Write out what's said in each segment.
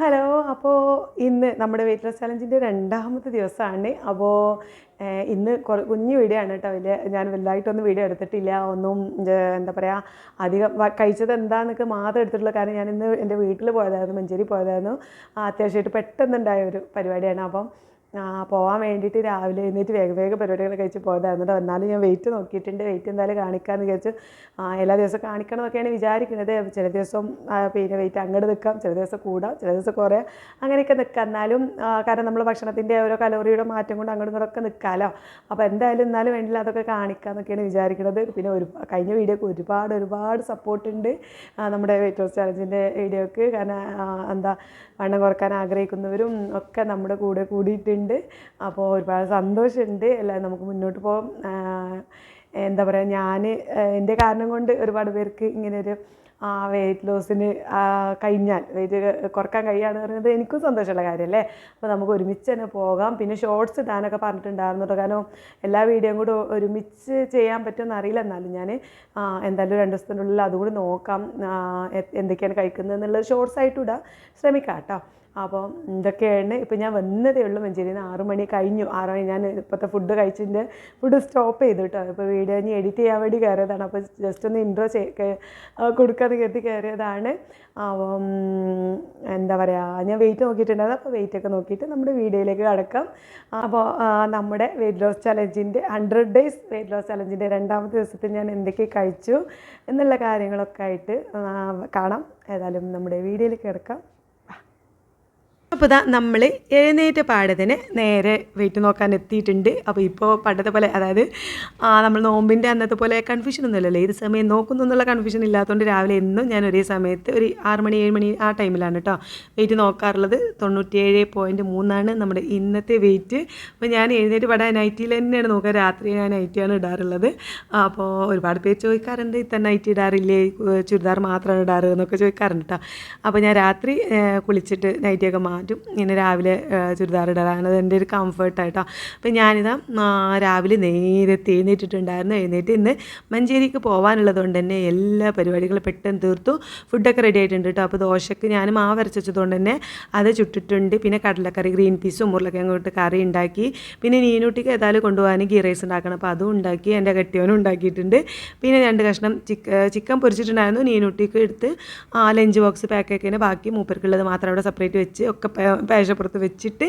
Hello അപ്പോൾ ഇന്ന് നമ്മുടെ വെയിറ്റ് ലോസ് ചലഞ്ചിന്റെ രണ്ടാമത്തെ ദിവസമാണ്. അപ്പോൾ ഇന്ന് കുറ കുഞ്ഞു വീഡിയോ ആണ് കേട്ടോ വലിയ ഞാൻ വലുതായിട്ടൊന്നും വീഡിയോ എടുത്തിട്ടില്ല. ഒന്നും എന്താ പറയുക അധികം കഴിച്ചത് എന്താണെന്നൊക്കെ മാത്രം എടുത്തിട്ടുള്ള കാരണം ഞാൻ ഇന്ന് എന്റെ വീട്ടിൽ പോയതായിരുന്നു മഞ്ചേരി പോയതായിരുന്നു. അത്യാവശ്യമായിട്ട് പെട്ടെന്നുണ്ടായ ഒരു പരിപാടിയാണ്. അപ്പം പോകാൻ വേണ്ടിയിട്ട് രാവിലെ എഴുന്നേറ്റ് വേഗം വേഗം പരിപാടികൾ കഴിച്ച് പോയതാണ് കേട്ടോ. എന്നാലും ഞാൻ വെയിറ്റ് നോക്കിയിട്ടുണ്ട്. വെയിറ്റ് എന്തായാലും കാണിക്കാമെന്ന് വിചാരിച്ച്. എല്ലാ ദിവസവും കാണിക്കണം എന്നൊക്കെയാണ് വിചാരിക്കുന്നത് ചില ദിവസം പിന്നെ വെയിറ്റ് അങ്ങോട്ട് നിൽക്കാം ചില ദിവസം കൂടാം ചില ദിവസം കുറയാം. അങ്ങനെയൊക്കെ നിൽക്കാം. എന്നാലും കാരണം നമ്മൾ ഭക്ഷണത്തിന്റെ ഓരോ കലോറിയുടെ മാറ്റം കൊണ്ട് അങ്ങോട്ടും ഇങ്ങോട്ടൊക്കെ നിൽക്കാമല്ലോ അപ്പോൾ എന്തായാലും എന്നാലും വേണ്ടില്ല അതൊക്കെ കാണിക്കാമെന്നൊക്കെയാണ് വിചാരിക്കുന്നത് പിന്നെ ഒരു കഴിഞ്ഞ വീഡിയോക്ക് ഒരുപാട് ഒരുപാട് സപ്പോർട്ട് ഉണ്ട് ആ, നമ്മുടെ വെയിറ്റ് ലോസ് ചാലഞ്ചിന്റെ വീഡിയോക്ക് കാരണം എന്താ വണ്ണം കുറയ്ക്കാൻ ആഗ്രഹിക്കുന്നവരും ഒക്കെ നമ്മുടെ കൂടെ കൂടിയിട്ടുണ്ട്. അപ്പോൾ ഒരുപാട് സന്തോഷമുണ്ട്. എല്ലാം നമുക്ക് മുന്നോട്ട് പോകാം എന്താ പറയുക ഞാൻ എന്റെ കാരണം കൊണ്ട് ഒരുപാട് പേർക്ക് ഇങ്ങനെ ഒരു വെയിറ്റ് ലോസിന് കഴിഞ്ഞാൽ വെയിറ്റ് കുറയ്ക്കാൻ കഴിയുകയെന്ന് പറയുന്നത് എനിക്കും സന്തോഷമുള്ള കാര്യമല്ലേ? അപ്പോൾ നമുക്ക് ഒരുമിച്ച് തന്നെ പോകാം. പിന്നെ ഷോർട്സ് ഇടാനൊക്കെ പറഞ്ഞിട്ടുണ്ടായിരുന്നു കാരണം എല്ലാ വീഡിയോയും കൂടെ ഒരുമിച്ച് ചെയ്യാൻ പറ്റുമെന്ന് അറിയില്ല എന്നാലും ഞാൻ എന്തായാലും രണ്ട് ദിവസത്തിനുള്ളിൽ അതുകൂടി നോക്കാം. ആ, എന്തൊക്കെയാണ് കഴിക്കുന്നത് എന്നുള്ളത് ഷോർട്സ് ആയിട്ട് ശ്രമിക്കാം കേട്ടോ. അപ്പോൾ ഇതൊക്കെയാണ് ഇപ്പം ഞാൻ വന്നതേ ഉള്ളൂ മഞ്ചേരിയിൽ നിന്ന് ആറ് മണി കഴിഞ്ഞു. ആറ് മണി ഞാൻ ഇപ്പോഴത്തെ ഫുഡ് കഴിച്ചതിന്റെ ഫുഡ് സ്റ്റോപ്പ് ചെയ്തു കേട്ടോ. ഇപ്പോൾ വീഡിയോ ഇനി എഡിറ്റ് ചെയ്യാൻ വേണ്ടി കയറിയതാണ്. അപ്പോൾ ജസ്റ്റ് ഒന്ന് ഇൻട്രോ കൊടുക്കാന്ന് കരുതി കയറിയതാണ്. അപ്പം എന്താ പറയുക ഞാൻ വെയിറ്റ് നോക്കിയിട്ടുണ്ടായിരുന്നു. അപ്പോൾ വെയിറ്റ് ഒക്കെ നോക്കിയിട്ട് നമ്മുടെ വീഡിയോയിലേക്ക് കടക്കാം. അപ്പോൾ നമ്മുടെ വെയിറ്റ് ലോസ് ചലഞ്ചിന്റെ ഹൺഡ്രഡ് ഡേയ്സ് വെയിറ്റ് ലോസ് ചലഞ്ചിന്റെ രണ്ടാമത്തെ ദിവസത്തിൽ ഞാൻ എന്തൊക്കെ കഴിച്ചു എന്നുള്ള കാര്യങ്ങളൊക്കെ ആയിട്ട് കാണാം. ഏതായാലും നമ്മുടെ വീഡിയോയിലേക്ക് കിടക്കാം. അപ്പോൾ ഇതാ നമ്മൾ എഴുന്നേറ്റ പാടത്തിന് നേരെ വെയിറ്റ് നോക്കാൻ എത്തിയിട്ടുണ്ട്. അപ്പോൾ ഇപ്പോൾ പണ്ടത്തെ പോലെ അതായത് നമ്മൾ നോമ്പിന്റെ അന്നത്തെ പോലെ കൺഫ്യൂഷൻ ഒന്നുമില്ലല്ലോ? ഏത് സമയം നോക്കുന്നു എന്നുള്ള കൺഫ്യൂഷൻ ഇല്ലാത്തതുകൊണ്ട് രാവിലെ എന്നും ഞാൻ ഒരേ സമയത്ത് ഒരു ആറ് മണി ഏഴ് മണി ആ ടൈമിലാണ് കേട്ടോ വെയിറ്റ് നോക്കാറുള്ളത്. തൊണ്ണൂറ്റിയേഴ് പോയിന്റ് മൂന്നാണ് നമ്മുടെ ഇന്നത്തെ വെയിറ്റ് അപ്പോൾ ഞാൻ എഴുന്നേറ്റ് പാടാൻ നൈറ്റിയിൽ തന്നെയാണ് നോക്കുക. രാത്രി ഞാൻ നൈറ്റിയാണ് ഇടാറുള്ളത്. അപ്പോൾ ഒരുപാട് പേര് ചോദിക്കാറുണ്ട് ഇത്ര നൈറ്റി ഇടാറില്ലേ? ചുരിദാർ മാത്രമാണ് ഇടാറ് എന്നൊക്കെ ചോദിക്കാറുണ്ട് കേട്ടോ അപ്പോൾ ഞാൻ രാത്രി കുളിച്ചിട്ട് നൈറ്റിയൊക്കെ മാറ്റും. ഇങ്ങനെ രാവിലെ ചുരിദാർ ഇടാറാണ് അത് എന്റെ ഒരു കംഫർട്ടായിട്ടോ അപ്പോൾ ഞാനിതാ രാവിലെ നേരെ എഴുന്നേറ്റിട്ടുണ്ടായിരുന്നു. എഴുന്നേറ്റ് ഇന്ന് മഞ്ചേരിക്ക് പോകാനുള്ളത് കൊണ്ട് തന്നെ എല്ലാ പരിപാടികളും പെട്ടെന്ന് തീർത്തു. ഫുഡൊക്കെ റെഡി ആയിട്ടുണ്ട് കേട്ടോ അപ്പോൾ ദോശയ്ക്ക് ഞാൻ മാവ് അരച്ചതുകൊണ്ട് തന്നെ അത് ചുട്ടിട്ടുണ്ട്. പിന്നെ കടലക്കറി ഗ്രീൻ പീസും ഉരുളക്കിഴങ്ങ് ഇട്ട് കറി ഉണ്ടാക്കി. പിന്നെ നീനൂട്ടിക്ക് ഏതായാലും കൊണ്ടുപോകാൻ ഗീ റൈസ് ഉണ്ടാക്കണം. അപ്പോൾ അതും ഉണ്ടാക്കി എന്റെ കെട്ടിയവനും ഉണ്ടാക്കിയിട്ടുണ്ട്. പിന്നെ രണ്ട് കഷ്ണം ചിക്ക ചിക്കൻ പൊരിച്ചിട്ടുണ്ടായിരുന്നു. നീനൂട്ടിക്ക് എടുത്ത് ആ ലഞ്ച് ബോക്സ് പാക്കൊക്കെ ബാക്കി മൂപ്പർക്കുള്ളത് മാത്രം അവിടെ സെപ്പറേറ്റ് വെച്ച് ഒക്കെ പേ- പേശപ്പുറത്ത് വെച്ചിട്ട്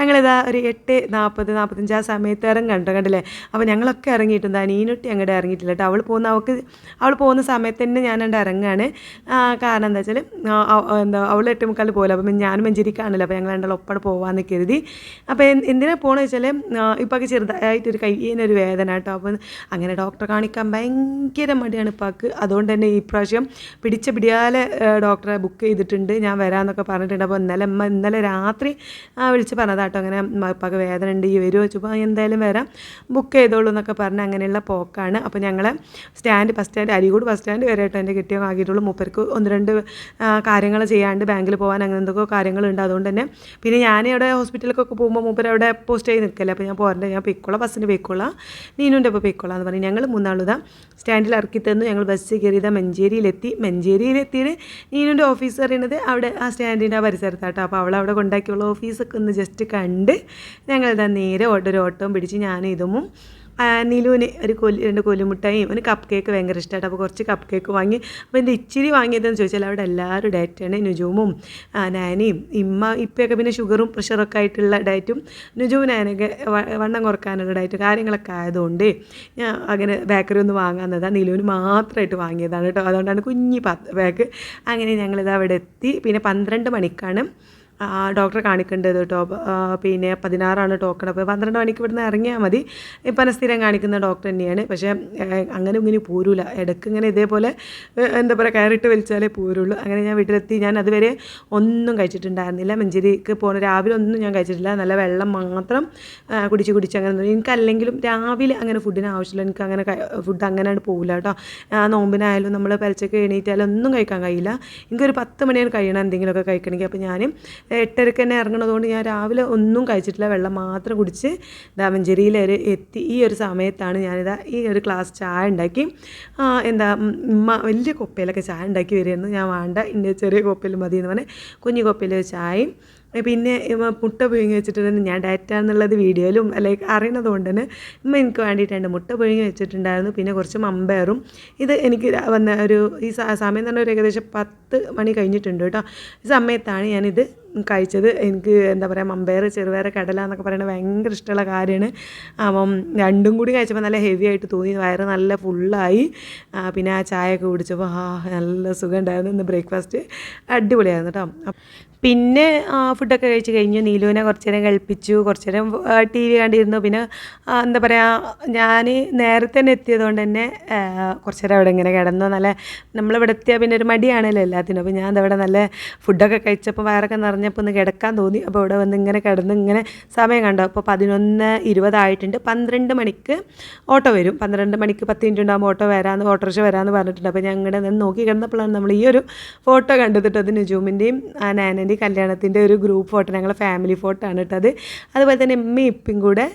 ഞങ്ങളിതാ ഒരു എട്ട് നാൽപ്പത് നാൽപ്പത്തഞ്ച് ആ സമയത്ത് ഇറങ്ങണ്ടോ കണ്ടില്ലേ? അപ്പോൾ ഞങ്ങളൊക്കെ ഇറങ്ങിയിട്ടുണ്ട് അനീനുട്ടി അങ്ങോട്ട് ഇറങ്ങിയിട്ടില്ല കേട്ടോ. അവൾ പോകുന്ന അവൾക്ക് അവൾ പോകുന്ന സമയത്ത് തന്നെ ഞാൻ അങ്ങോട്ട് ഇറങ്ങുകയാണ് കാരണം എന്താ വെച്ചാൽ എന്താ അവൾ എട്ട് മുക്കാൽ പോലെ അപ്പം ഞാനും മഞ്ചേരിക്കാണല്ലോ അപ്പോൾ ഞങ്ങൾ രണ്ടാളും ഒപ്പടെ പോകാമെന്ന് കരുതി. അപ്പോൾ എന്തിനാ പോകണമെന്ന് വെച്ചാൽ ഇപ്പൊക്കെ ചെറുതായിട്ടൊരു കയ്യേനൊരു വേദന കേട്ടോ. അപ്പം അങ്ങനെ ഡോക്ടറെ കാണിക്കാൻ ഭയങ്കര മടിയാണ് ഇപ്പാക്ക്. അതുകൊണ്ട് തന്നെ ഈ പ്രാവശ്യം പിടിച്ച പിടിയാലെ ഡോക്ടറെ ബുക്ക് ചെയ്തിട്ടുണ്ട്. ഞാൻ വരാമെന്നൊക്കെ പറഞ്ഞിട്ടുണ്ട്. അപ്പോൾ ഇന്നലെ അമ്മ ഇന്നലെ രാത്രി വിളിച്ച് പറഞ്ഞതാട്ടോ അങ്ങനെ ഇപ്പാക്ക് വേദന ഉണ്ട് ഈ വരുമോ ചോദിച്ചപ്പോൾ എന്തായാലും വരാം ബുക്ക് ചെയ്തോളൂ എന്നൊക്കെ പറഞ്ഞ് അങ്ങനെയുള്ള പോക്കാണ്. അപ്പോൾ ഞങ്ങൾ stand bus stand Arikode bus stand വരെ ആയിട്ട് എന്റെ കിട്ടിയോ ആക്കിയിട്ടുള്ളൂ. മൂപ്പർക്ക് ഒന്ന് രണ്ട് കാര്യങ്ങൾ ചെയ്യാണ്ട് ബാങ്കിൽ പോകാൻ അങ്ങനെ എന്തൊക്കെ കാര്യങ്ങളുണ്ട്. അതുകൊണ്ട് തന്നെ പിന്നെ ഞാൻ അവിടെ ഹോസ്പിറ്റലിലൊക്കെ പോകുമ്പോൾ മൂപ്പർ അവിടെ പോസ്റ്റ് ചെയ്ത് നിൽക്കല്ലേ. അപ്പോൾ ഞാൻ പോരണ്ട ഞാൻ പൊയ്ക്കോളാം ബസ്സിന് പൊയ്ക്കോളാം. നീനുന്റെ അപ്പോൾ പൊയ്ക്കോളാം എന്ന് പറഞ്ഞ്. ഞങ്ങൾ മൂന്നാളുതാ സ്റ്റാൻഡിൽ ഇറക്കി തന്നു. ഞങ്ങൾ ബസ് കയറിയത് മഞ്ചേരിയിലെത്തി. മഞ്ചേരിയിലെത്തിയിട്ട് നീനുന്റെ ഓഫീസ് പറയുന്നത് അവിടെ ആ സ്റ്റാൻഡിന്റെ ആ പരിസരത്താട്ടോ. അപ്പോൾ അവിടെ കൊണ്ടാക്കിയുള്ള ഓഫീസൊക്കെ ഒന്ന് ജസ്റ്റ് കണ്ട് ഞങ്ങളിതാ നേരെ ഓട്ടോ ഒരു ഓട്ടവും പിടിച്ച് ഞാൻ ഇതും ആ, നിലുവിന് ഒരു കൊൽ രണ്ട് കൊല്ലുമുട്ടായും അവന് കപ്പ് കേക്ക് ഭയങ്കര ഇഷ്ടമായിട്ട് അപ്പോൾ കുറച്ച് കപ്പ് കേക്ക് വാങ്ങി. അപ്പോൾ എന്റെ ഇച്ചിരി വാങ്ങിയതെന്ന് ചോദിച്ചാൽ അവിടെ എല്ലാവരും ഡയറ്റാണ് നുജുവും നാനയും ഇമ്മ ഇപ്പൊക്കെ പിന്നെ ഷുഗറും പ്രഷറൊക്കെ ആയിട്ടുള്ള ഡയറ്റും നുജുവും നാനൊക്കെ വണ്ണം കുറക്കാനുള്ള ഡയറ്റ് കാര്യങ്ങളൊക്കെ ആയതുകൊണ്ട് ഞാൻ അങ്ങനെ ബേക്കറി ഒന്ന് വാങ്ങാന്നതാണ് നിലുവിന് മാത്രമായിട്ട് വാങ്ങിയതാണ് കേട്ടോ. അതുകൊണ്ടാണ് കുഞ്ഞി പാക്ക് ബാഗ് അങ്ങനെ ഞങ്ങളിത് അവിടെ എത്തി പിന്നെ പന്ത്രണ്ട് മണിക്കാണ് ഡോക്ടറെ കാണിക്കേണ്ടത് കേട്ടോ. പിന്നെ പതിനാറാണ് ടോക്കൺ അപ്പോൾ പന്ത്രണ്ട് മണിക്ക് ഇവിടുന്ന് ഇറങ്ങിയാൽ മതി. ഇപ്പം സ്ഥിരം കാണിക്കുന്ന ഡോക്ടർ തന്നെയാണ്. പക്ഷേ അങ്ങനെ ഇങ്ങനെ പോരൂല. ഇടയ്ക്ക് ഇങ്ങനെ ഇതേപോലെ എന്താ പറയുക കയറിട്ട് വലിച്ചാലേ പോരുള്ളൂ. അങ്ങനെ ഞാൻ വീട്ടിലെത്തി. ഞാൻ അതുവരെ ഒന്നും കഴിച്ചിട്ടുണ്ടായിരുന്നില്ല. മഞ്ചേരിക്ക് പോകുന്ന രാവിലെ ഒന്നും ഞാൻ കഴിച്ചിട്ടില്ല. നല്ല വെള്ളം മാത്രം കുടിച്ച് കുടിച്ച് അങ്ങനെ. എനിക്കല്ലെങ്കിലും രാവിലെ അങ്ങനെ ഫുഡിന് ആവശ്യമില്ല. എനിക്ക് അങ്ങനെ ഫുഡ് അങ്ങനെയാണ് പോകില്ല കേട്ടോ. നോമ്പിനായാലും നമ്മൾ പരച്ചൊക്കെ എണീറ്റാലും ഒന്നും കഴിക്കാൻ കഴിയില്ല. എനിക്കൊരു പത്ത് മണിയാണ് കഴിയണം എന്തെങ്കിലുമൊക്കെ കഴിക്കണമെങ്കിൽ അപ്പോൾ ഞാൻ എട്ടരക്ക് തന്നെ ഇറങ്ങണതുകൊണ്ട് ഞാൻ രാവിലെ ഒന്നും കഴിച്ചിട്ടില്ല. വെള്ളം മാത്രം കുടിച്ച് ദാമഞ്ചേരിയിൽ ഒരു എത്തി. ഈ ഒരു സമയത്താണ് ഞാനിതാ ഈ ഒരു ക്ലാസ് ചായ ഉണ്ടാക്കി. എന്താ വലിയ കൊപ്പയിലൊക്കെ ചായ ഉണ്ടാക്കി വരുമായിരുന്നു ഞാൻ വേണ്ട ഇന്ന ചെറിയ കൊപ്പയിൽ മതി എന്ന് പറഞ്ഞാൽ കുഞ്ഞു കൊപ്പയിൽ ചായയും പിന്നെ മുട്ട പുഴുങ്ങി വെച്ചിട്ടുണ്ടെന്ന് ഞാൻ ഡയറ്റ് എന്നുള്ളത് വീഡിയോയിലും ലൈക്ക് അറിയണത് കൊണ്ട് തന്നെ ഇമ്മ എനിക്ക് വേണ്ടിയിട്ടുണ്ട്. മുട്ട പുഴുങ്ങി വെച്ചിട്ടുണ്ടായിരുന്നു. പിന്നെ കുറച്ച് മമ്പയറും. ഇത് എനിക്ക് വന്ന ഒരു ഈ സമയം തന്നെ ഒരു ഏകദേശം പത്ത് മണി കഴിഞ്ഞിട്ടുണ്ട് കേട്ടോ. ഈ സമയത്താണ് ഞാനിത് കഴിച്ചത്. എനിക്ക് എന്താ പറയുക മമ്പയർ ചെറുപയർ കടല എന്നൊക്കെ പറയുന്നത് ഭയങ്കര ഇഷ്ടമുള്ള കാര്യമാണ്. അപ്പം രണ്ടും കൂടി കഴിച്ചപ്പോൾ നല്ല ഹെവി ആയിട്ട് തോന്നി. വയറ് നല്ല ഫുള്ളായി പിന്നെ ആ ചായ ഒക്കെ കുടിച്ചപ്പോൾ ആ നല്ല സുഖം ഉണ്ടായിരുന്നു. ഇന്ന് ബ്രേക്ക്ഫാസ്റ്റ് അടിപൊളിയായിരുന്നു കേട്ടോ. പിന്നെ ഫുഡൊക്കെ കഴിച്ച് കഴിഞ്ഞ് നീലുവിനെ കുറച്ച് നേരം കളിപ്പിച്ചു കുറച്ച് നേരം ടി വി കണ്ടിരുന്നു. പിന്നെ എന്താ പറയുക ഞാൻ നേരത്തെ തന്നെ എത്തിയതുകൊണ്ട് തന്നെ കുറച്ച് നേരം അവിടെ ഇങ്ങനെ കിടന്നു. നല്ല നമ്മളിവിടെ എത്തിയാൽ പിന്നെ ഒരു മടിയാണല്ലോ എല്ലാത്തിനും. അപ്പോൾ ഞാൻ അവിടെ നല്ല ഫുഡൊക്കെ കഴിച്ചപ്പോൾ വയറൊക്കെ നിറഞ്ഞപ്പോൾ ഒന്ന് കിടക്കാൻ തോന്നി. അപ്പോൾ ഇവിടെ വന്ന് ഇങ്ങനെ കിടന്ന് ഇങ്ങനെ സമയം കണ്ടു. അപ്പോൾ പതിനൊന്ന് ഇരുപതായിട്ടുണ്ട്. പന്ത്രണ്ട് മണിക്ക് ഓട്ടോ വരും. പന്ത്രണ്ട് മണിക്ക് പത്ത് മിനിറ്റ് ഉണ്ടാകുമ്പോൾ ഓട്ടോ വരാമെന്ന് ഓട്ടോറിക്ഷ വരാമെന്ന് പറഞ്ഞിട്ടുണ്ട്. അപ്പോൾ ഞങ്ങളുടെ നോക്കി കിടന്നപ്പോഴാണ് നമ്മൾ ഈ ഒരു ഫോട്ടോ കണ്ടെത്തിട്ട് അതിന് ജൂമിന്റെയും ആ നാനന്റെയും കല്യാണത്തിന്റെ ഒരു ഗ്രൂപ്പ് ഫോട്ടോ ഞങ്ങളെ ഫാമിലി ഫോട്ടോ ആണ് ഇട്ടത് അതുപോലെ തന്നെ എമ്മയും ഇപ്പം കൂടെ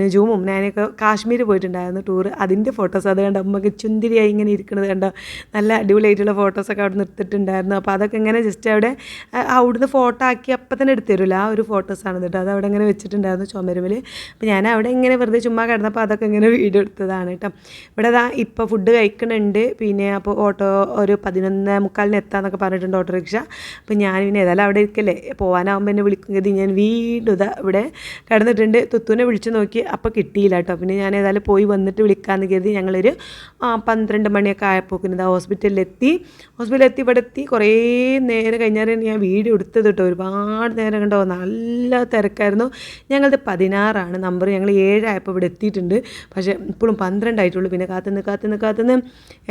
നുജൂമും ഞാനൊക്കെ കാശ്മീർ പോയിട്ടുണ്ടായിരുന്നു ടൂർ അതിന്റെ ഫോട്ടോസ് അത് കണ്ടോ അമ്മയ്ക്ക് ചുന്തിരിയായി ഇങ്ങനെ ഇരിക്കുന്നത് കണ്ടോ? നല്ല അടിപൊളിയായിട്ടുള്ള ഫോട്ടോസൊക്കെ അവിടെ നിർത്തിയിട്ടുണ്ടായിരുന്നു. അപ്പോൾ അതൊക്കെ ഇങ്ങനെ ജസ്റ്റ് അവിടെ അവിടുന്ന് ഫോട്ടോ ആക്കി അപ്പം തന്നെ എടുത്തു തരില്ല ആ ഒരു ഫോട്ടോസാണ് കേട്ടോ അത് അവിടെ ഇങ്ങനെ വെച്ചിട്ടുണ്ടായിരുന്നു ചുമരുമിൽ അപ്പോൾ ഞാൻ അവിടെ ഇങ്ങനെ വെറുതെ ചുമ്മാ കിടന്നപ്പോൾ അതൊക്കെ ഇങ്ങനെ വീഡിയോ എടുത്തതാണ് കേട്ടോ. ഇവിടെ അതാ ഇപ്പോൾ ഫുഡ് കഴിക്കുന്നുണ്ട്. പിന്നെ അപ്പോൾ ഓട്ടോ ഒരു പതിനൊന്ന് മുക്കാലിന് എത്താന്നൊക്കെ പറഞ്ഞിട്ടുണ്ട് ഓട്ടോറിക്ഷ. അപ്പോൾ ഞാൻ പിന്നെ ഏതായാലും അവിടെ ഇരിക്കല്ലേ. പോകാനാകുമ്പോൾ എന്നെ വിളിക്കും. കരുതി ഞാൻ വീണ്ടും ഇതാ ഇവിടെ കിടന്നിട്ടുണ്ട്. തുത്തുവിനെ വിളിച്ചു നോക്കി. അപ്പോൾ കിട്ടിയില്ല കേട്ടോ. പിന്നെ ഞാൻ ഏതായാലും പോയി വന്നിട്ട് വിളിക്കാമെന്ന് കരുതി ഞങ്ങളൊരു പന്ത്രണ്ട് മണിയൊക്കെ ആയപ്പോൾ ഇതാ ഹോസ്പിറ്റലിൽ എത്തി ഇവിടെ എത്തി കുറേ നേരം കഴിഞ്ഞാൽ ഞാൻ വീഡിയോ എടുത്തത് കേട്ടോ. ഒരുപാട് നേരം കണ്ടോ? നല്ല തിരക്കായിരുന്നു. ഞങ്ങളത് പതിനാറാണ് നമ്പർ. ഞങ്ങൾ ഏഴായപ്പോൾ ഇവിടെ എത്തിയിട്ടുണ്ട്. പക്ഷേ ഇപ്പോഴും പന്ത്രണ്ടായിട്ടുള്ളൂ. പിന്നെ കാത്തുനിന്ന് കാത്തുനിന്ന് കാത്തുനിന്ന്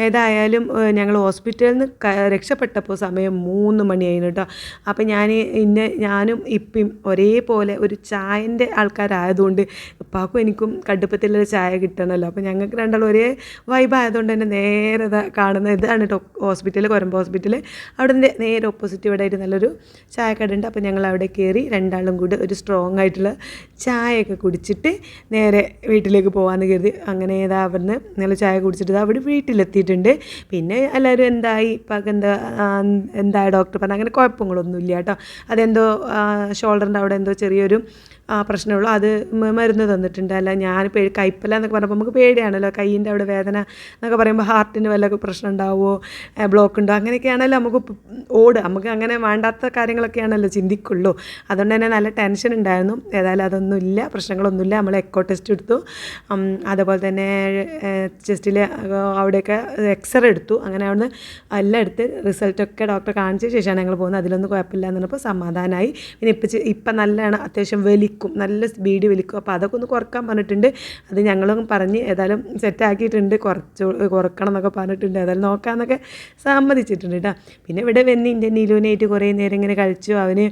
ഏതായാലും ഞങ്ങൾ ഹോസ്പിറ്റലിൽ നിന്ന് രക്ഷപ്പെട്ടപ്പോൾ സമയം മൂന്ന് മണിയായിരുന്നു കേട്ടോ. അപ്പോൾ ഞാൻ ഇന്നെ ഞാനും ഇപ്പം ഒരേപോലെ ഒരു ചായന്റെ ആൾക്കാരായതുകൊണ്ട് ഉപ്പാക്കും എനിക്കും കടുപ്പത്തിലൊരു ചായ കിട്ടണമല്ലോ അപ്പോൾ ഞങ്ങൾക്ക് രണ്ടാളും ഒരേ വൈബായതുകൊണ്ട് തന്നെ നേരെ കാണുന്ന ഇതാണ് കേട്ടോ ഹോസ്പിറ്റൽ കൊരമ്പ് ഹോസ്പിറ്റൽ അവിടെ നേരെ ഓപ്പോസിറ്റ് ഇവിടെ ആയിട്ട് നല്ലൊരു ചായക്കട ഉണ്ട് അപ്പോൾ ഞങ്ങൾ അവിടെ കയറി രണ്ടാളും കൂടി ഒരു സ്ട്രോങ് ആയിട്ടുള്ള ചായയൊക്കെ കുടിച്ചിട്ട് നേരെ വീട്ടിലേക്ക് പോകാമെന്ന് കരുതി. അങ്ങനെ ഏതാ അവിടുന്ന് നല്ല ചായ കുടിച്ചിട്ട് അവിടെ വീട്ടിലെത്തിയിട്ടുണ്ട്. പിന്നെ എല്ലാവരും എന്തായി? ഇപ്പം എന്താ എന്താ ഡോക്ടർ പറഞ്ഞു അങ്ങനെ കുഴപ്പങ്ങളൊന്നും ഇല്ല കേട്ടോ. അതെന്തോ ഷോൾഡറിന്റെ അവിടെ എന്തോ ചെറിയൊരു ആ, പ്രശ്നമുള്ളൂ. അത് മരുന്ന് തന്നിട്ടുണ്ട്. അല്ല ഞാൻ പേ കൈപ്പല്ല എന്നൊക്കെ പറഞ്ഞപ്പോൾ നമുക്ക് പേടിയാണല്ലോ. കയ്യിന്റെ അവിടെ വേദന എന്നൊക്കെ പറയുമ്പോൾ ഹാർട്ടിന് വല്ല പ്രശ്നം ഉണ്ടാവുമോ? ബ്ലോക്ക് ഉണ്ടോ? അങ്ങനെയൊക്കെയാണല്ലോ നമുക്ക് ഓട്. നമുക്ക് അങ്ങനെ വേണ്ടാത്ത കാര്യങ്ങളൊക്കെയാണല്ലോ ചിന്തിക്കുള്ളൂ. അതുകൊണ്ട് തന്നെ നല്ല ടെൻഷൻ ഉണ്ടായിരുന്നു. ഏതായാലും അതൊന്നുമില്ല. പ്രശ്നങ്ങളൊന്നുമില്ല. നമ്മൾ എക്കോ ടെസ്റ്റ് എടുത്തു. അതുപോലെ തന്നെ ചെസ്റ്റിൽ അവിടെയൊക്കെ എക്സ്റേ എടുത്തു. അങ്ങനെ അവിടുന്ന് എല്ലാം എടുത്ത് റിസൾട്ടൊക്കെ ഡോക്ടറെ കാണിച്ച ശേഷമാണ് ഞങ്ങൾ പോകുന്നത്. അതിലൊന്നും കുഴപ്പമില്ല എന്ന് പറഞ്ഞപ്പോൾ സമാധാനമായി. പിന്നെ ഇപ്പം ഇപ്പം നല്ലതാണ്. അത്യാവശ്യം വലിക്കും നല്ല സ്പീഡ് വലിക്കും അപ്പോൾ അതൊക്കെ ഒന്ന് കുറയ്ക്കാൻ പറഞ്ഞിട്ടുണ്ട്. അത് ഞങ്ങളും പറഞ്ഞ് ഏതായാലും സെറ്റാക്കിയിട്ടുണ്ട് കുറച്ച് കുറക്കണം എന്നൊക്കെ പറഞ്ഞിട്ടുണ്ട്. ഏതായാലും നോക്കാമെന്നൊക്കെ സമ്മതിച്ചിട്ടുണ്ട് കേട്ടോ പിന്നെ ഇവിടെ വന്ന് ഇന്ത്യൻ നീലുവിനായിട്ട് കുറേ നേരം ഇങ്ങനെ കഴിച്ചു. അവന്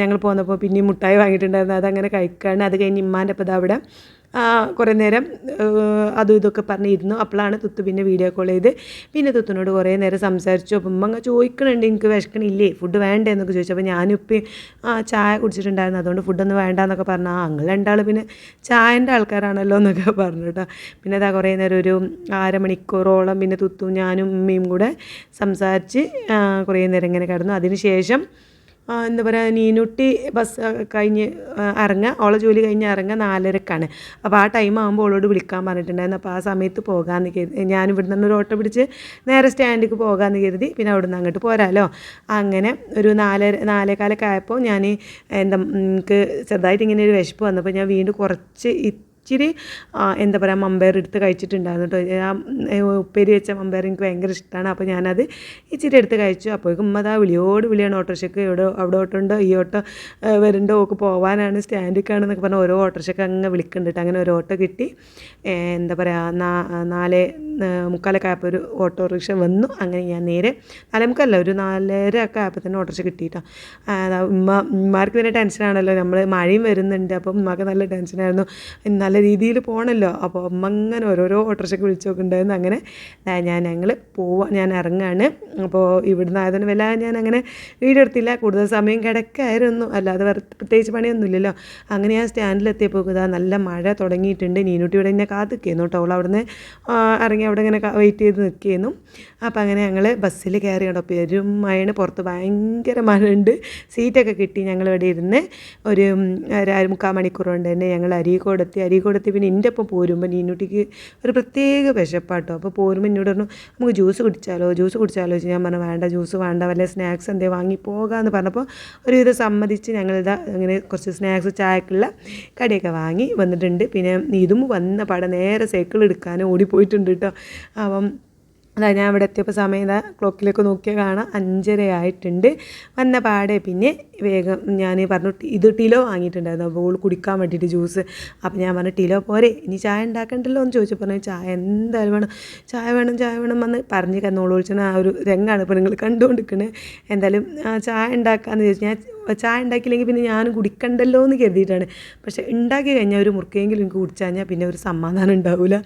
ഞങ്ങൾ പോന്നപ്പോൾ പിന്നെയും മുട്ടായി വാങ്ങിയിട്ടുണ്ടായിരുന്നു. അതങ്ങനെ കഴിക്കുകയാണ് അത് കഴിഞ്ഞ് ഇമ്മാന്റെ അപ്പോൾ അവിടെ കുറേ നേരം അതും ഇതൊക്കെ പറഞ്ഞിരുന്നു. അപ്പോഴാണ് തുത്തു പിന്നെ വീഡിയോ കോൾ ചെയ്ത് പിന്നെ തുത്തിനോട് കുറേ നേരം സംസാരിച്ചു. അപ്പം ഉമ്മ ചോദിക്കണുണ്ട് എനിക്ക് വിശക്കണില്ലേ? ഫുഡ് വേണ്ടേ? എന്നൊക്കെ ചോദിച്ചു. അപ്പോൾ ഞാനിപ്പം ചായ കുടിച്ചിട്ടുണ്ടായിരുന്നു. അതുകൊണ്ട് ഫുഡൊന്നും വേണ്ട എന്നൊക്കെ പറഞ്ഞു. ആ അങ്ങൾ രണ്ടാൾ പിന്നെ ചായന്റെ ആൾക്കാരാണല്ലോ എന്നൊക്കെ പറഞ്ഞു കേട്ടോ. പിന്നെ അതാ കുറേ നേരം ഒരു അരമണിക്കൂറോളം പിന്നെ തുത്തും ഞാനും ഉമ്മയും കൂടെ സംസാരിച്ച് കുറേ നേരം ഇങ്ങനെ കിടന്നു. അതിന് ശേഷം ആ, എന്താ പറയുക നീനുട്ടി ബസ് കഴിഞ്ഞ് ഇറങ്ങുക ഓളെ ജോലി കഴിഞ്ഞ് ഇറങ്ങുക നാലരക്കാണ്. അപ്പോൾ ആ ടൈം ആകുമ്പോൾ ഓളോട് വിളിക്കാൻ പറഞ്ഞിട്ടുണ്ടായിരുന്നു. അപ്പോൾ ആ സമയത്ത് പോകാമെന്ന് കരുതി ഞാൻ ഇവിടുന്ന് ഒരു ഓട്ടോ പിടിച്ച് നേരെ സ്റ്റാൻഡിലേക്ക് പോകാമെന്ന് കരുതി പിന്നെ അവിടെ നിന്ന് അങ്ങോട്ട് പോരാലോ. അങ്ങനെ ഒരു നാലര നാലേകാലൊക്കെ ആയപ്പോൾ ഞാൻ എന്താ എനിക്ക് ചെറുതായിട്ട് ഇങ്ങനെ ഒരു വിശപ്പ് വന്നപ്പോൾ ഞാൻ വീണ്ടും കുറച്ച് ഇച്ചിരി എന്താ പറയുക മമ്പയർ എടുത്ത് കഴിച്ചിട്ടുണ്ടായിരുന്നു കേട്ടോ ആ ഉപ്പേരി വെച്ച മമ്പയർ എനിക്ക് ഭയങ്കര ഇഷ്ടമാണ് അപ്പോൾ ഞാനത് ഇച്ചിരി എടുത്ത് കഴിച്ചു. അപ്പോഴേക്കും ഉമ്മ അതാ വിളിയോട് വിളിയാണ്. ഓട്ടോറിക്ഷയ്ക്ക് ഇവിടെ അവിടെ ഓട്ടോ ഉണ്ടോ ഈ ഓട്ടോ വരുന്നുണ്ടോ ഓക്ക് പോകാനാണ് സ്റ്റാൻഡിലേക്കാണെന്നൊക്കെ പറഞ്ഞ് ഓരോ ഓട്ടോറിക്ഷയ്ക്ക് അങ്ങ് വിളിക്കുന്നുണ്ട് അങ്ങനെ ഒരു ഓട്ടോ കിട്ടി. എന്താ പറയുക നാല് മുക്കാലൊക്കെ ആയപ്പോൾ ഒരു ഓട്ടോറിക്ഷ വന്നു. അങ്ങനെ ഞാൻ നേരെ നാലേ ഒരു നാലര ഒക്കെ ആയപ്പോൾ തന്നെ ഓട്ടോറിക്ഷ കിട്ടിയിട്ടോ ഉമ്മ ഉമ്മമാർക്ക് പിന്നെ ടെൻഷനാണല്ലോ. നമ്മൾ മഴയും വരുന്നുണ്ട്. അപ്പം ഉമ്മക്ക് നല്ല ടെൻഷനായിരുന്നു. നല്ല നല്ല രീതിയിൽ പോകണമല്ലോ അപ്പോൾ അമ്മ അങ്ങനെ ഓരോരോ ഓട്ടോറിക്ഷയ്ക്ക് വിളിച്ചു നോക്കുന്നുണ്ടായിരുന്നു. അങ്ങനെ ഞാൻ ഞങ്ങൾ പോവാ ഞാൻ ഇറങ്ങാണ്. അപ്പോൾ ഇവിടുന്ന് ആയതുകൊണ്ട് വല്ല ഞാൻ അങ്ങനെ വീഡിയോ എടുത്തില്ല കൂടുതൽ സമയം കിടക്കായിരുന്നു. അല്ലാതെ വേറെ പ്രത്യേകിച്ച് പണിയൊന്നുമില്ലല്ലോ. അങ്ങനെ ഞാൻ സ്റ്റാൻഡിലെത്തിയപ്പോൾ ഇതാ നല്ല മഴ തുടങ്ങിയിട്ടുണ്ട്. നീനുട്ടി ഇവിടെ എന്നെ കാത്ത് നിൽക്കുന്നു കേട്ടോ അവൾ അവിടുന്ന് ഇറങ്ങി അവിടെ ഇങ്ങനെ വെയിറ്റ് ചെയ്ത് നിൽക്കുന്നു അപ്പോൾ അങ്ങനെ ഞങ്ങൾ ബസ്സിൽ കയറി കേട്ടോ പെരും മഴയാണ്. പുറത്ത് ഭയങ്കര മഴയുണ്ട്. സീറ്റൊക്കെ കിട്ടി ഞങ്ങൾ ഇവിടെ ഇരുന്ന്. ഒരു അര മുക്കാൽ മണിക്കൂർ കൊണ്ട് തന്നെ ഞങ്ങൾ അരീക്കോടെത്തി അരീക്കോടെത്തി പിന്നെ എന്റെ ഒപ്പം പോരുമ്പോൾ നീനുട്ടിക്ക് ഒരു പ്രത്യേക വിശപ്പാട്ടോ. അപ്പോൾ പോരുമ്പോൾ എന്നോട് പറഞ്ഞു നമുക്ക് ജ്യൂസ് കുടിച്ചാലോ? ജ്യൂസ് കുടിച്ചാലോ? ഞാൻ പറഞ്ഞു വേണ്ട ജ്യൂസ് വേണ്ട. വല്ല സ്നാക്സ് എന്തേ വാങ്ങി പോകാമെന്ന് പറഞ്ഞപ്പോൾ ഒരുവിധം സമ്മതിച്ച് ഞങ്ങളിതാ അങ്ങനെ കുറച്ച് സ്നാക്സ് ചായക്കുള്ള കടിയൊക്കെ വാങ്ങി വന്നിട്ടുണ്ട്. പിന്നെ ഇതും വന്ന പാടെ നേരെ സൈക്കിൾ എടുക്കാനും ഓടിപ്പോയിട്ടുണ്ട് കേട്ടോ. അപ്പം അതാ ഞാൻ ഇവിടെ എത്തിയപ്പോൾ സമയം ഇതാ ക്ലോക്കിലേക്ക് നോക്കിയാൽ കാണാം അഞ്ചര ആയിട്ടുണ്ട് വന്ന പാടെ പിന്നെ വേഗം ഞാൻ പറഞ്ഞു "ടി- ഇത് ടിലോ വാങ്ങിയിട്ടുണ്ടായിരുന്നു അപ്പോൾ കുടിക്കാൻ വേണ്ടിയിട്ട് ജ്യൂസ്. അപ്പോൾ ഞാൻ പറഞ്ഞു ടിലോ പോരെ ഇനി ചായ ഉണ്ടാക്കണ്ടല്ലോ എന്ന് ചോദിച്ചു. പറഞ്ഞു ചായ എന്തായാലും വേണം ചായ വേണം ചായ വേണം എന്ന് പറഞ്ഞ് കന്നോളൂ വിളിച്ചാൽ ആ ഒരു രംഗമാണ് ഇപ്പോൾ നിങ്ങൾ കണ്ടുകൊണ്ടിരിക്കുന്നത് എന്തായാലും ചായ ഉണ്ടാക്കാമെന്ന് ചോദിച്ചു. ഞാൻ ചായ ഉണ്ടാക്കിയില്ലെങ്കിൽ പിന്നെ ഞാൻ കുടിക്കണ്ടല്ലോ എന്ന് കരുതിയിട്ടാണ്. പക്ഷേ ഉണ്ടാക്കി കഴിഞ്ഞാൽ ഒരു മുറുക്കെങ്കിലും എനിക്ക് കുടിച്ചു കഴിഞ്ഞാൽ പിന്നെ ഒരു സമാധാനം ഉണ്ടാവില്ല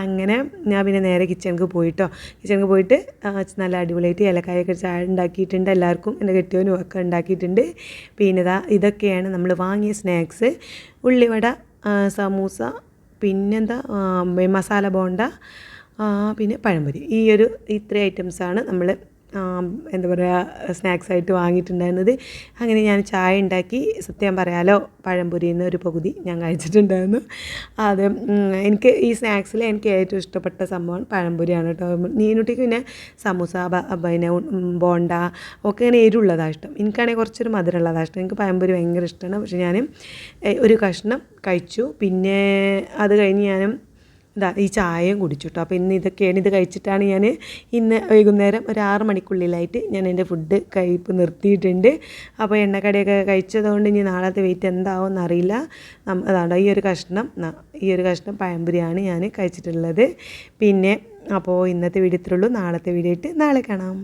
അങ്ങനെ ഞാൻ പിന്നെ നേരെ കിച്ചണിക്ക് പോയിട്ടോ. കിച്ചണിക്ക് പോയിട്ട് നല്ല അടിപൊളിയായിട്ട് ഏലക്കായൊക്കെ ചായ ഉണ്ടാക്കിയിട്ടുണ്ട്. എല്ലാവർക്കും എന്റെ കെട്ടിയവനും ഒക്കെ ഉണ്ടാക്കിയിട്ടുണ്ട്. പിന്നെ ഇതാ ഇതൊക്കെയാണ് നമ്മൾ വാങ്ങിയ സ്നാക്സ്. ഉള്ളിവട സമൂസ പിന്നെന്താ മസാല ബോണ്ട പിന്നെ പഴംപൊരി. ഈ ഒരു ഇത്രയും ഐറ്റംസാണ് നമ്മൾ എന്താ പറയുക സ്നാക്സ് ആയിട്ട് വാങ്ങിയിട്ടുണ്ടായിരുന്നത്. അങ്ങനെ ഞാൻ ചായ ഉണ്ടാക്കി. സത്യം പറയാലോ പഴംപൊരിയിൽ നിന്ന് ഒരു പകുതി ഞാൻ കഴിച്ചിട്ടുണ്ടായിരുന്നു. അത് എനിക്ക് ഈ സ്നാക്സിൽ എനിക്ക് ഏറ്റവും ഇഷ്ടപ്പെട്ട സംഭവം പഴംപൊരിയാണ് കേട്ടോ. നീനുട്ടിക്ക് പിന്നെ സമൂസ പിന്നെ ബോണ്ട ഒക്കെ ഇങ്ങനെ എരിവുള്ളതാണ് ഇഷ്ടം. എനിക്കാണെങ്കിൽ കുറച്ചൊരു മധുരമുള്ളതാണ് ഇഷ്ടം. എനിക്ക് പഴംപൊരി ഭയങ്കര ഇഷ്ടമാണ്. പക്ഷേ ഞാൻ ഒരു കഷ്ണം കഴിച്ചു. പിന്നെ അത് കഴിഞ്ഞ് ഞാനും ഇതാ ഈ ചായയും കുടിച്ചു കേട്ടോ അപ്പോൾ ഇന്ന് ഇതൊക്കെയാണ് ഇത് കഴിച്ചിട്ടാണ് ഞാൻ ഇന്ന് വൈകുന്നേരം ഒരു ആറ് മണിക്കുള്ളിലായിട്ട് ഞാൻ എന്റെ ഫുഡ് കഴിപ്പ് നിർത്തിയിട്ടുണ്ട്. അപ്പോൾ എണ്ണക്കടിയൊക്കെ കഴിച്ചതുകൊണ്ട് ഇനി നാളത്തെ വെയിറ്റ് എന്താവും എന്നറിയില്ല അതാണ് ഈ ഒരു കഷ്ണം ഈ ഒരു കഷ്ണം പഴംപുരിയാണ് ഞാൻ കഴിച്ചിട്ടുള്ളത്. പിന്നെ അപ്പോൾ ഇന്നത്തെ വീഡിയോ ഇത്രയുള്ളൂ നാളത്തെ വീഡിയോ ആയിട്ട് നാളെ കാണാം.